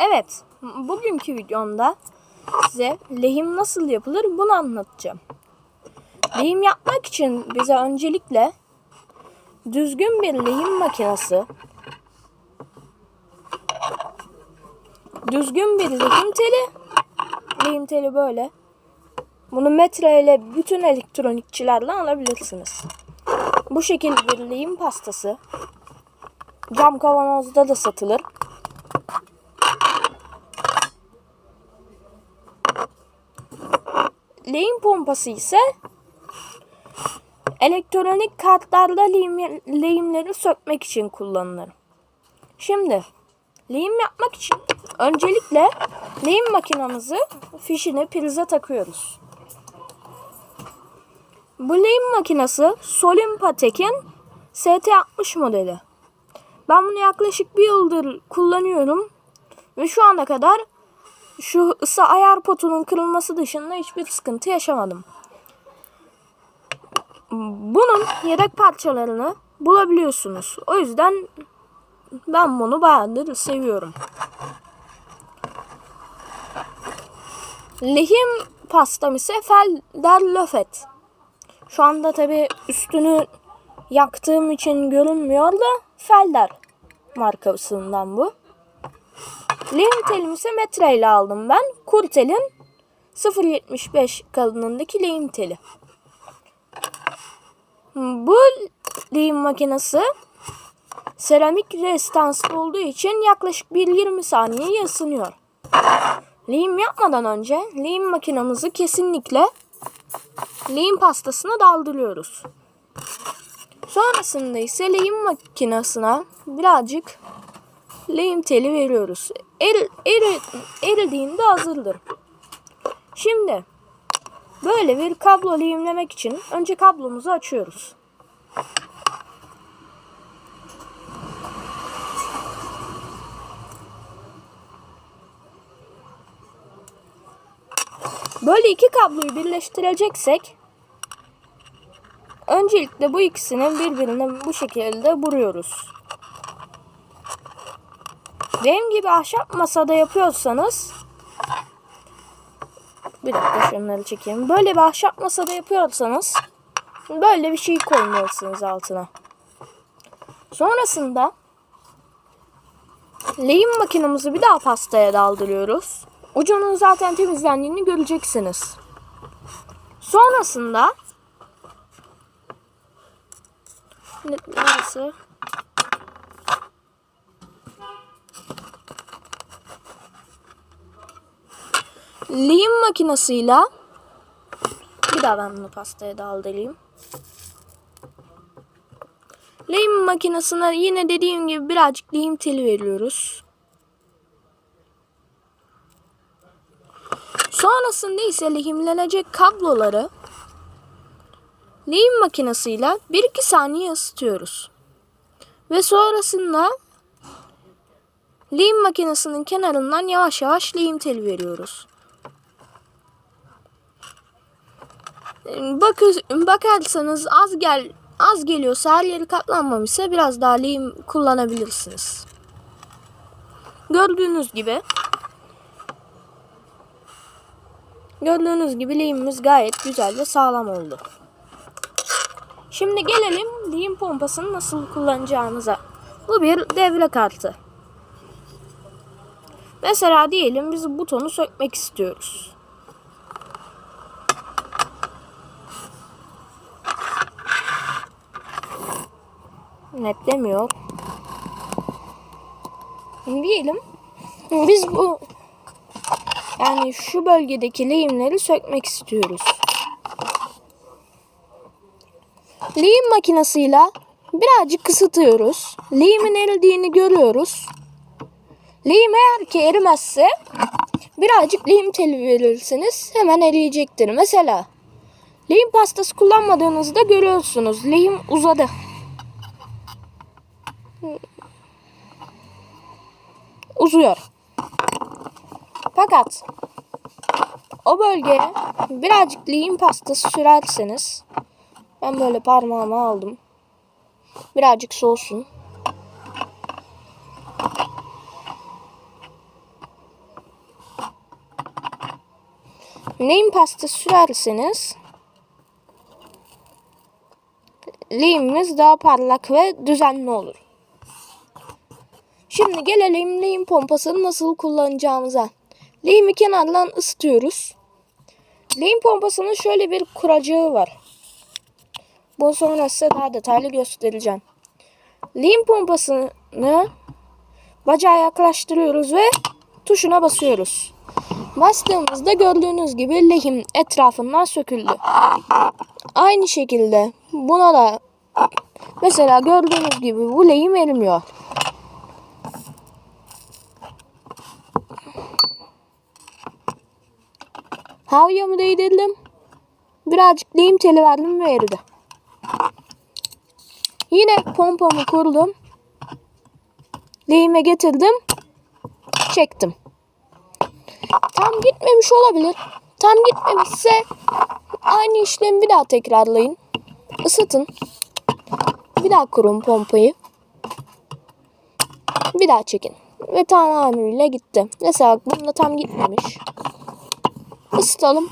Evet, bugünkü videomda size lehim nasıl yapılır bunu anlatacağım. Lehim yapmak için bize öncelikle düzgün bir lehim makinesi, düzgün bir lehim teli, lehim teli böyle. Bunu metre ile bütün elektronikçilerle alabilirsiniz. Bu şekilde bir lehim pastası cam kavanozda da satılır. Lehim pompası ise elektronik kartlarda lehim, lehimleri sökmek için kullanılır. Şimdi lehim yapmak için öncelikle lehim makinamızı fişini prize takıyoruz. Bu lehim makinesi Solimpatek'in ST60 modeli. Ben bunu yaklaşık bir yıldır kullanıyorum ve şu ana kadar şu ısı ayar potunun kırılması dışında hiçbir sıkıntı yaşamadım. Bunun yedek parçalarını bulabiliyorsunuz. O yüzden ben bunu bayağıdır seviyorum. Lehim pastam ise Felder Löfet. Şu anda tabi üstünü yaktığım için görünmüyor da Felder markasından bu. Lehim telimi ise metre aldım ben. Kurtel'in 0.75 kalınlığındaki lehim teli. Bu lehim makinesi seramik resistanslı olduğu için yaklaşık 1-20 saniye ısınıyor. Lehim yapmadan önce lehim makinamızı kesinlikle lehim pastasına daldırıyoruz. Sonrasında ise lehim makinesine birazcık lehim teli veriyoruz. Er, eri, eridiğinde hazırdır. Şimdi böyle bir kablo lehimlemek için önce kablomuzu açıyoruz. Böyle iki kabloyu birleştireceksek öncelikle bu ikisini birbirine bu şekilde vuruyoruz. Benim gibi ahşap masada yapıyorsanız bir dakika şunları çekeyim. Böyle bir ahşap masada yapıyorsanız böyle bir şey koymalısınız altına. Sonrasında lehim makinemizi bir daha pastaya daldırıyoruz. Ucunun zaten temizlendiğini göreceksiniz. Sonrasında neresi? Lehim makinesiyle bir daha ben bunu pastaya daldırayım. Lehim makinesine yine dediğim gibi birazcık lehim teli veriyoruz. Sonrasında ise lehimlenecek kabloları lehim makinesiyle 1-2 saniye ısıtıyoruz. Ve sonrasında lehim makinesinin kenarından yavaş yavaş lehim teli veriyoruz. Bakır, bakarsanız az gel az geliyorsa her yeri katlanmamışsa biraz daha lehim kullanabilirsiniz. Gördüğünüz gibi Gördüğünüz gibi lehimimiz gayet güzel ve sağlam oldu. Şimdi gelelim lehim pompasını nasıl kullanacağımıza. Bu bir devre kartı. Mesela diyelim biz butonu sökmek istiyoruz. Netlemiyor. Diyelim biz bu yani şu bölgedeki lehimleri sökmek istiyoruz. Lehim makinesiyle birazcık kısıtıyoruz. Lehimin eridiğini görüyoruz. Lehim eğer ki erimezse birazcık lehim teli verirsiniz. Hemen eriyecektir. Mesela lehim pastası kullanmadığınızda görüyorsunuz. Lehim uzadı uzuyor. Fakat o bölgeye birazcık lehim pastası sürerseniz ben böyle parmağıma aldım. Birazcık soğusun. Lehim pasta sürerseniz lehimimiz daha parlak ve düzenli olur. Şimdi gelelim lehim pompasını nasıl kullanacağımıza. Lehimi kenardan ısıtıyoruz. Lehim pompasının şöyle bir kuracağı var. Bu sonra size daha detaylı göstereceğim. Lehim pompasını bacağa yaklaştırıyoruz ve tuşuna basıyoruz. Bastığımızda gördüğünüz gibi lehim etrafından söküldü. Aynı şekilde buna da mesela gördüğünüz gibi bu lehim erimiyor. Havyamı değdirdim. Birazcık lehim teli verdim ve eridi. Yine pompamı kurdum. Lehime getirdim. Çektim. Tam gitmemiş olabilir. Tam gitmemişse aynı işlemi bir daha tekrarlayın. Isıtın. Bir daha kurun pompayı. Bir daha çekin. Ve tamamıyla gitti. Mesela bunda tam gitmemiş. Isıtalım.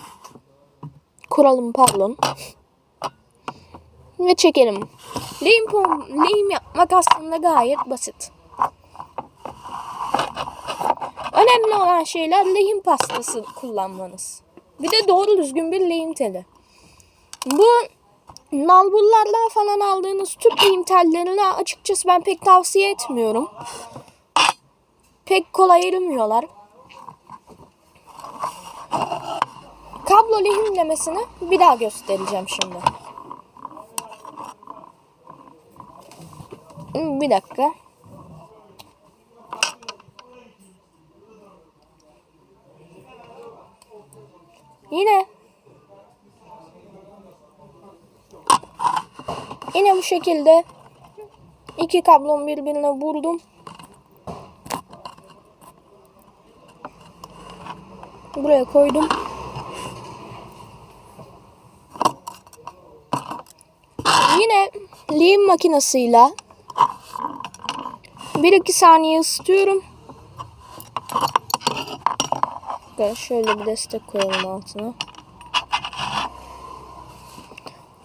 Kuralım pardon. Ve çekelim. Lehim, lehim yapmak aslında gayet basit. Önemli olan şeyler lehim pastası kullanmanız. Bir de doğru düzgün bir lehim teli. Bu nalburlardan falan aldığınız tüp lehim tellerini açıkçası ben pek tavsiye etmiyorum. Pek kolay erimiyorlar. Kablo lehimlemesini bir daha göstereceğim şimdi. Bir dakika. Yine Yine bu şekilde iki kablom birbirine vurdum. Buraya koydum. Yine lehim makinesiyle 1-2 saniye ısıtıyorum. Şöyle bir destek koyalım altına.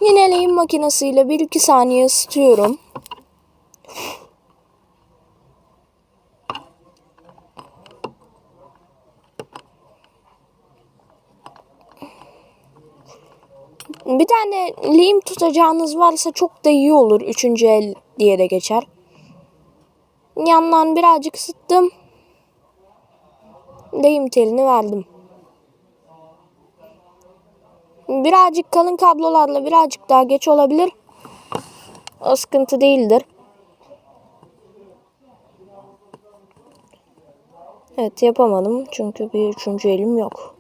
Yine lehim makinesiyle 1-2 saniye ısıtıyorum. Bir tane lehim tutacağınız varsa çok da iyi olur. Üçüncü el diye de geçer. Yandan birazcık ısıttım. Lehim telini verdim. Birazcık kalın kablolarla birazcık daha geç olabilir. O sıkıntı değildir. Evet yapamadım çünkü bir üçüncü elim yok.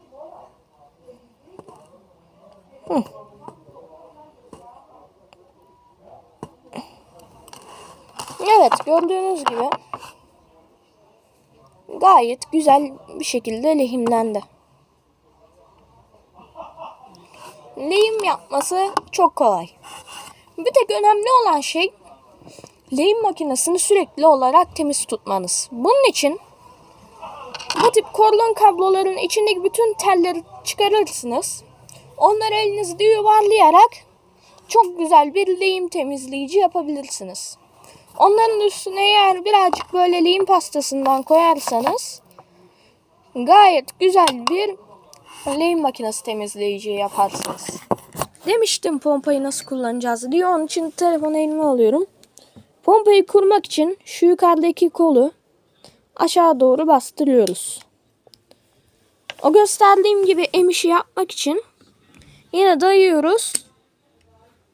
Hı. Evet gördüğünüz gibi gayet güzel bir şekilde lehimlendi. Lehim yapması çok kolay. Bir tek önemli olan şey lehim makinesini sürekli olarak temiz tutmanız. Bunun için bu tip korlon kabloların içindeki bütün telleri çıkarırsınız. Onları elinizde yuvarlayarak çok güzel bir lehim temizleyici yapabilirsiniz. Onların üstüne eğer birazcık böyle lehim pastasından koyarsanız gayet güzel bir lehim makinesi temizleyici yaparsınız. Demiştim pompayı nasıl kullanacağız diye. Onun için telefonu elime alıyorum. Pompayı kurmak için şu yukarıdaki kolu aşağı doğru bastırıyoruz. O gösterdiğim gibi emişi yapmak için yine dayıyoruz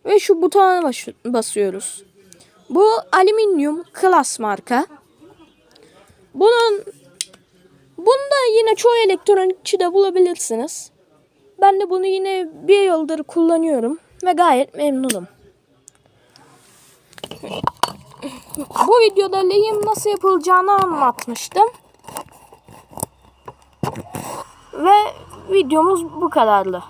ve şu butona bas- basıyoruz. Bu alüminyum klas marka. Bunun bunda yine çoğu elektronikçide bulabilirsiniz. Ben de bunu yine bir yıldır kullanıyorum ve gayet memnunum. Bu videoda lehim nasıl yapılacağını anlatmıştım. Ve videomuz bu kadardı.